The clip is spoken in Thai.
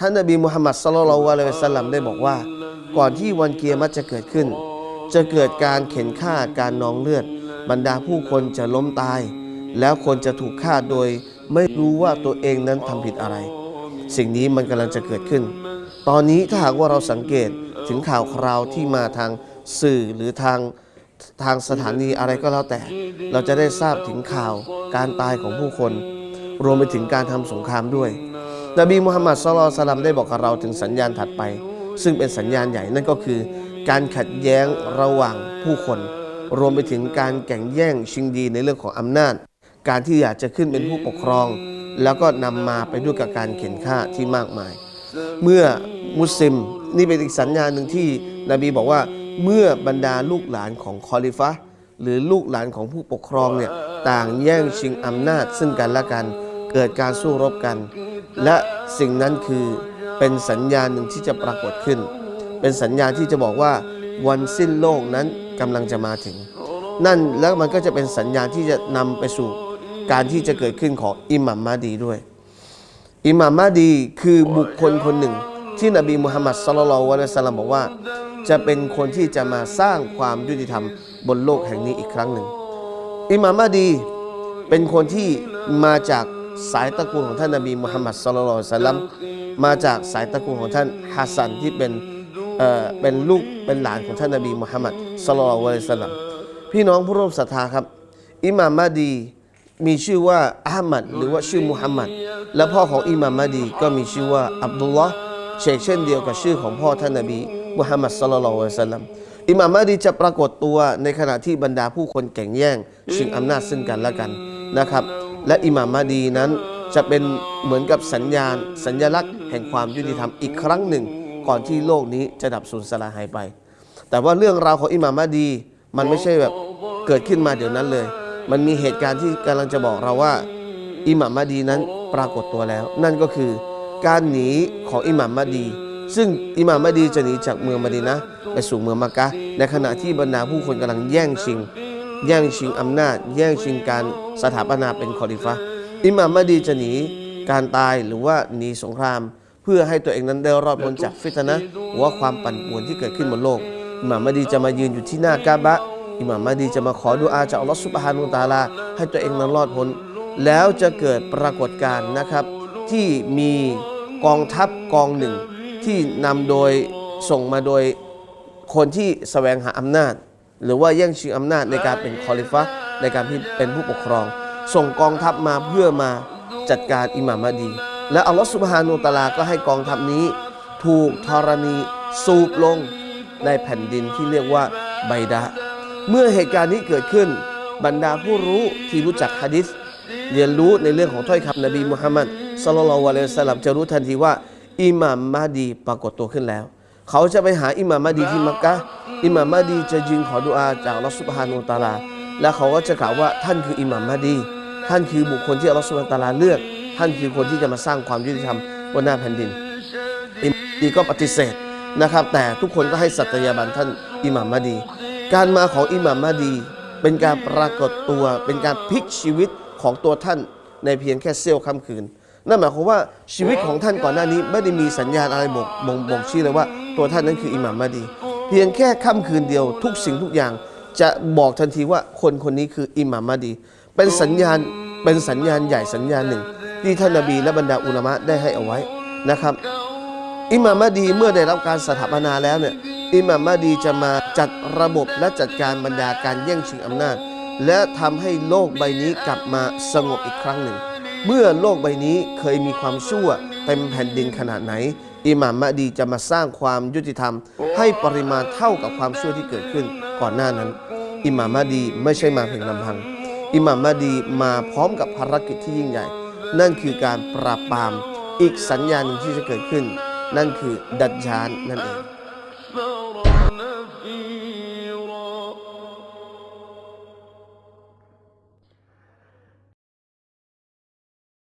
ท่านนบีมุฮัมมัดสลลัลลอฮุอะลัยฮิวะสัลลัมได้บอกว่า ก่อนที่วันเกียรติจะเกิดขึ้น จะเกิดการเข็นฆ่าการนองเลือด บรรดาผู้คนจะล้มตาย แล้วคนจะถูกฆ่าโดย ไม่รู้ว่าตัวเองนั้นทำผิดอะไร สิ่งนี้มันกำลังจะเกิดขึ้น ตอนนี้ถ้าหากว่าเราสังเกตถึงข่าวคราวที่มาทางสื่อหรือทางทางสถานีอะไรก็แล้วแต่ เราจะได้ทราบถึงข่าวการตายของผู้คน รวมไปถึงการทำสงครามด้วย นบีมุฮัมมัดสุลลัลลัมได้บอกกับเราถึงสัญญาณถัดไป ซึ่งเป็นสัญญาณใหญ่นั่นก็คือ การขัดแย้งระหว่างผู้คน รวมไปถึงการแข่งแย่งชิงดีในเรื่องของอำนาจ การที่อยากจะขึ้นเป็นผู้ปกครอง แล้วก็นำมาไปด้วยกับการเข็นฆ่าที่มากมาย เมื่อมุสลิมนี่เป็นอีกสัญญาณหนึ่งที่นบีบอกว่าเมื่อบรรดาลูกหลานของคอลิฟะห์หรือลูกหลานของผู้ปกครองเนี่ยต่างแย่งชิงอำนาจซึ่งกันและกัน เกิดการสู้รบกัน และสิ่งนั้นคือเป็นสัญญาณหนึ่งที่จะปรากฏขึ้น เป็นสัญญาณที่จะบอกว่าวันสิ้นโลกนั้นกำลังจะมาถึง นั่นแล้วมันก็จะเป็นสัญญาณที่จะนำไปสู่การที่จะเกิดขึ้นของอิหมัมมาดีด้วย อิหม่ามมาดีคือบุคคลคนหนึ่ง ที่นบีมุฮัมมัดสลลัลลอฮุอะลัยฮิวะสัลลัมบอกว่า จะเป็นคนที่จะมาสร้างความยุติธรรมบนโลกแห่งนี้อีกครั้งหนึ่ง อิหม่ามมาดีเป็นคนที่มาจาก สายตระกูลของท่านนบีมุฮัมมัดสลลัลลอฮุอะลัยฮิวะสัลลัมมาจากสายตระกูลของท่านฮัสซันที่เป็นเอ่อเป็นลูกเป็นหลานของท่านนบีมุฮัมมัดสลลัลลอฮุอะลัยฮิวะสัลลัมพี่น้องผู้ร่วมศรัทธาครับ อิหม่ามมาดีมีชื่อว่าอามัดหรือว่าชื่อมุฮัมมัดและพ่อของอิหม่ามมาดีก็มีชื่อว่าอับดุลลอฮ์เชกเช่นเดียวกับชื่อของพ่อท่านนบีมุฮัมมัดสลลัลลอฮุอะลัยฮิวะสัลลัมอิหม่ามมาดีจะปรากฏตัวในขณะที่บรรดาผู้คนแข่งแย่งชิงอำนาจซึ่งกันและกันนะครับ และอิหม่ามมาดีนั้นจะเป็นเหมือนกับสัญญาณ สัญลักษณ์แห่งความยุติธรรมอีกครั้งหนึ่ง ก่อนที่โลกนี้จะดับสูญสลายหายไป แต่ว่าเรื่องราวของอิหม่ามมาดีมันไม่ใช่แบบเกิดขึ้นมาเดี๋ยวนั้นเลย มันมีเหตุการณ์ที่กำลังจะบอกเราว่าอิหม่ามมาดีนั้นปรากฏตัวแล้ว นั่นก็คือการหนีของอิหม่ามมาดี ซึ่งอิหม่ามมาดีจะหนีจากเมืองมะดีนะไปสู่เมืองมักกะในขณะที่บรรดาผู้คนกำลังแย่งชิง แย่งชิงอำนาจ แย่งชิงการสถาปนาเป็นคอลิฟะอิหม่ามมดีจะหนีการตายหรือว่าหนีสงคราม เพื่อให้ตัวเองนั้นได้รอดพ้นจากฟิตนะหรือว่าความปั่นป่วนที่เกิดขึ้นบนโลกอิหม่ามมดีจะมายืนอยู่ที่หน้ากาบะห์อิหม่ามมดีจะมาขอดุอาจากอัลลอฮฺซุบฮานุตาลา ให้ตัวเองนั้นรอดพ้น แล้วจะเกิดปรากฏการณ์นะครับ ที่มีกองทัพกองหนึ่งที่นำโดยส่งมาโดยคนที่แสวงหาอำนาจ หรือว่าแย่งชิงอำนาจในการเป็นคอลิฟะในการเป็นผู้ปกครอง ส่งกองทัพมาเพื่อมาจัดการอิหม่ามมาดี และอัลลอฮฺสุบฮานุวะตาลาก็ให้กองทัพนี้ ถูกธรณีสูบลงในแผ่นดินที่เรียกว่าไบดะเมื่อเหตุการณ์นี้เกิดขึ้น บรรดาผู้รู้ที่รู้จักฮะดิษเรียนรู้ในเรื่องของถ้อยคำนบีมุฮัมมัดสลลัลลอฮุอะลัยฮิวะสัลลัมจะรู้ทันทีว่าอิหม่ามมาดีปรากฏตัวขึ้นแล้ว เขาจะไปหาอิหม่ามมาดีที่มักกะฮ์อิหม่ามมาดีจะยืนขอดุอาจากอัลลอฮฺซุบฮานุวะตะอาลา และเขาก็จะกล่าวว่าท่านคืออิหม่ามมาดี ท่านคือบุคคลที่อัลลอฮฺซุบฮานุวะตะอาลาเลือก ท่านคือคนที่จะมาสร้างความยุติธรรมบนหน้าแผ่นดินอิหม่ามมาดีก็ปฏิเสธนะครับ แต่ทุกคนก็ให้สัตยาบันท่านอิหม่ามมาดี การมาของอิหม่ามมาดี เป็นการปรากฏตัวเป็นการพลิกชีวิตของตัวท่านในเพียงแค่เสี้ยวค่ำคืนนั่นหมายความว่าชีวิตของท่านก่อนหน้านี้ไม่ได้มีสัญญาณอะไรบอกบ่งบอกชี้เลยว่า ตัวท่านนั้นคืออิหม่ามมาดี เพียงแค่ค่ำคืนเดียวทุกสิ่งทุกอย่าง จะบอกทันทีว่าคนคนนี้คืออิหม่ามมาดี เป็นสัญญาณเป็นสัญญาณใหญ่สัญญาณหนึ่ง ที่ท่านนบีและบรรดาอุลามะได้ให้เอาไว้นะครับ อิหม่ามมาดีเมื่อได้รับการสถาปนาแล้วเนี่ยอิหม่ามมาดีจะมาจัดระบบและจัดการบรรดาการแย่งชิงอำนาจ และทำให้โลกใบนี้กลับมาสงบอีกครั้งหนึ่ง เมื่อโลกใบนี้เคยมีความชั่วเต็มแผ่นดินขนาดไหน อิหม่ามมะดีจะมาสร้างความยุติธรรม ให้ปริมาณเท่ากับความชั่วที่เกิดขึ้นก่อนหน้านั้น อิหม่ามมะดีไม่ใช่มาเพียงลำพัง อิหม่ามมะดีมาพร้อมกับภารกิจที่ยิ่งใหญ่ นั่นคือการปราบปรามอีกสัญญาณหนึ่งที่จะเกิดขึ้น นั่นคือดัชานนั่นเอง